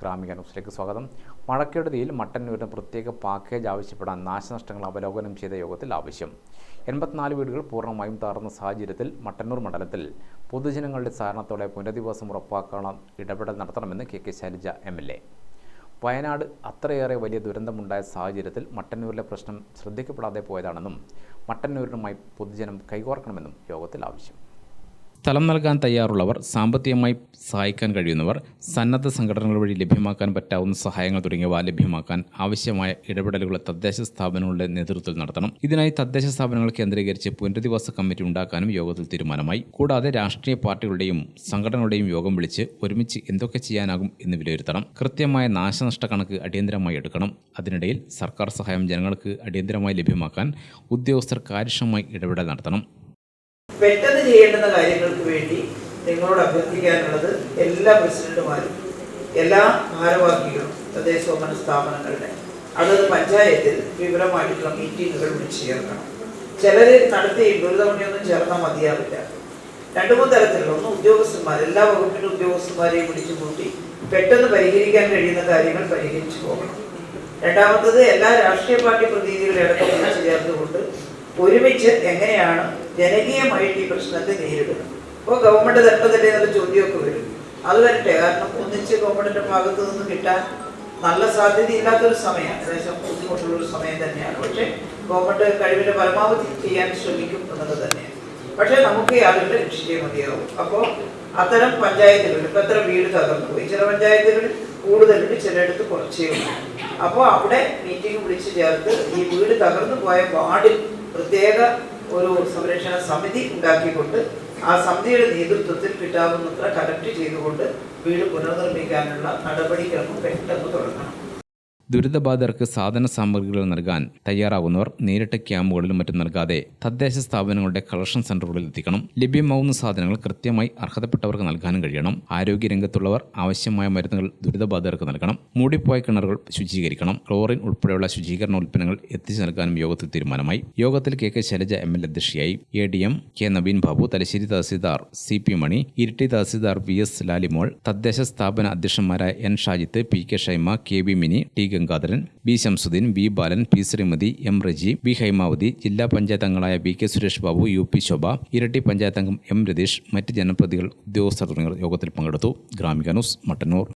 ഗ്രാമിക ന്യൂസിലേക്ക് സ്വാഗതം. മഴക്കെടുതിയിൽ മട്ടന്നൂരിന് പ്രത്യേക പാക്കേജ് ആവശ്യപ്പെടാൻ നാശനഷ്ടങ്ങൾ അവലോകനം ചെയ്ത യോഗത്തിൽ ആവശ്യം. എൺപത്തിനാല് വീടുകൾ പൂർണമായും തകർന്ന സാഹചര്യത്തിൽ മട്ടന്നൂർ മണ്ഡലത്തിൽ പൊതുജനങ്ങളുടെ സഹകരണത്തോടെ പുനരധിവാസം ഉറപ്പാക്കാൻ ഇടപെടൽ നടത്തണമെന്ന് K K Shailaja M L A. Wayanad അത്രയേറെ വലിയ ദുരന്തമുണ്ടായ സാഹചര്യത്തിൽ മട്ടന്നൂരിലെ പ്രശ്നം ശ്രദ്ധിക്കപ്പെടാതെ പോയതാണെന്നും മട്ടന്നൂരിനുമായി പൊതുജനം കൈകോർക്കണമെന്നും യോഗത്തിൽ ആവശ്യം. സ്ഥലം നൽകാൻ തയ്യാറുള്ളവർ സാമ്പത്തികമായി സഹായിക്കാൻ കഴിയുന്നവർ സന്നദ്ധ സംഘടനകൾ വഴി ലഭ്യമാക്കാൻ പറ്റാവുന്ന സഹായങ്ങൾ തുടങ്ങിയവ ലഭ്യമാക്കാൻ ആവശ്യമായ ഇടപെടലുകൾ തദ്ദേശ സ്ഥാപനങ്ങളുടെ നേതൃത്വത്തിൽ നടത്തണം. ഇതിനായി തദ്ദേശ സ്ഥാപനങ്ങൾ കേന്ദ്രീകരിച്ച് പുനരധിവാസ കമ്മിറ്റി ഉണ്ടാക്കാനും യോഗത്തിൽ തീരുമാനമായി. കൂടാതെ രാഷ്ട്രീയ പാർട്ടികളുടെയും സംഘടനകളുടെയും യോഗം വിളിച്ച് ഒരുമിച്ച് എന്തൊക്കെ ചെയ്യാനാകും എന്ന് വിലയിരുത്തണം. കൃത്യമായ നാശനഷ്ട കണക്ക് അടിയന്തരമായി എടുക്കണം. അതിനിടയിൽ സർക്കാർ സഹായം ജനങ്ങൾക്ക് അടിയന്തരമായി ലഭ്യമാക്കാൻ ഉദ്യോഗസ്ഥർ കാര്യക്ഷമമായി ഇടപെടൽ നടത്തണം. പെട്ടെന്ന് ചെയ്യേണ്ടുന്ന കാര്യങ്ങൾക്ക് വേണ്ടി നിങ്ങളോട് അഭ്യർത്ഥിക്കാനുള്ളത് എല്ലാ പ്രസിഡന്റുമാരും എല്ലാ ഭാരവാഹികളും തദ്ദേശ സ്വയംഭരണ സ്ഥാപനങ്ങളുടെ അതത് പഞ്ചായത്തിൽ വിവരമായിട്ടുള്ള മീറ്റിങ്ങുകൾ വിളിച്ചു ചേർക്കണം. ചിലർ നടത്തി ഒരു തവണയൊന്നും ചേർന്നാൽ മതിയാവില്ല. രണ്ടു മൂന്ന് തരത്തിലുള്ള ഒന്ന് ഉദ്യോഗസ്ഥന്മാർ എല്ലാ വകുപ്പിന്റെ ഉദ്യോഗസ്ഥന്മാരെയും വിളിച്ചു കൂട്ടി പെട്ടെന്ന് പരിഹരിക്കാൻ കഴിയുന്ന കാര്യങ്ങൾ പരിഹരിച്ചു പോകണം. രണ്ടാമത്തത് എല്ലാ രാഷ്ട്രീയ പാർട്ടി പ്രതിനിധികളെ അടക്കം ചേർത്തുകൊണ്ട് ഒരുമിച്ച് എങ്ങനെയാണ് ജനകീയമായിട്ട് ഈ പ്രശ്നത്തെ നേരിടുന്നത്? അപ്പോൾ ഗവൺമെന്റ് തട്ടതല്ലേ എന്നുള്ള ചോദ്യമൊക്കെ വരും. അത് വരട്ടെ. കാരണം ഒന്നിച്ച് ഗവൺമെന്റിന്റെ ഭാഗത്തു നിന്ന് കിട്ടാൻ നല്ല സാധ്യതയില്ലാത്തൊരു സമയമാണ്. ഏകദേശം ബുദ്ധിമുട്ടുള്ള ഒരു സമയം തന്നെയാണ്. പക്ഷേ ഗവൺമെന്റ് കഴിവിന്റെ പരമാവധി ചെയ്യാൻ ശ്രമിക്കും എന്നുള്ളത് തന്നെയാണ്. പക്ഷേ നമുക്ക് യാതൊരു ലക്ഷ്യം മതിയാവും. അപ്പോൾ അത്തരം പഞ്ചായത്തുകളിൽ ഇപ്പം എത്ര വീട് തകർന്നു പോയി. ചില പഞ്ചായത്തുകളിൽ കൂടുതലുണ്ട് ചിലയിടത്ത് കുറച്ചേ ഉള്ളൂ. അപ്പോൾ അവിടെ മീറ്റിംഗ് വിളിച്ച് ചേർത്ത് ഈ വീട് തകർന്നു പോയ വാർഡിൽ പ്രത്യേക ഒരു സംരക്ഷണ സമിതി ഉണ്ടാക്കിക്കൊണ്ട് ആ സമിതിയുടെ നേതൃത്വത്തിൽ കിട്ടാവുന്നത്ര കളക്ട് ചെയ്തുകൊണ്ട് വീട് പുനർനിർമ്മിക്കാനുള്ള നടപടിക്രമം പെട്ടെന്ന് തുടങ്ങണം. ദുരിതബാധിതർക്ക് സാധന സാമഗ്രികൾ നൽകാൻ തയ്യാറാകുന്നവർ നേരിട്ട് ക്യാമ്പുകളിലും മറ്റും നൽകാതെ തദ്ദേശ സ്ഥാപനങ്ങളുടെ കളക്ഷൻ സെന്ററുകളിൽ എത്തിക്കണം. ലഭ്യമാവുന്ന സാധനങ്ങൾ കൃത്യമായി അർഹതപ്പെട്ടവർക്ക് നൽകാനും കഴിയണം. ആരോഗ്യരംഗത്തുള്ളവർ ആവശ്യമായ മരുന്നുകൾ ദുരിതബാധിതർക്ക് നൽകണം. മൂടിപ്പോയ കിണറുകൾ ശുചീകരിക്കണം. ക്ലോറിൻ ഉൾപ്പെടെയുള്ള ശുചീകരണ ഉൽപ്പന്നങ്ങൾ എത്തിച്ചു നൽകാനും യോഗത്തിൽ തീരുമാനമായി. യോഗത്തിൽ K K Shailaja M L അധ്യക്ഷയായി. A D M K Naveen Babu Thalassery tahsildar C P Mani Iritty tahsildar V S Lalimol തദ്ദേശ സ്ഥാപന അധ്യക്ഷന്മാരായ N Shajith P K Shaima K B Mini T Gangadharan B Shamsuddin B Balan P Sreemathi M Reji B Haimavathi ജില്ലാ പഞ്ചായത്ത് അംഗങ്ങളായ B K Suresh Babu U P Shobha Iritty panchayat അംഗം M Ratheesh മറ്റ് ജനപ്രതികൾ ഉദ്യോഗസ്ഥർ തുടങ്ങിയവർ യോഗത്തിൽ പങ്കെടുത്തു. ഗ്രാമിക ന്യൂസ് മട്ടന്നൂർ.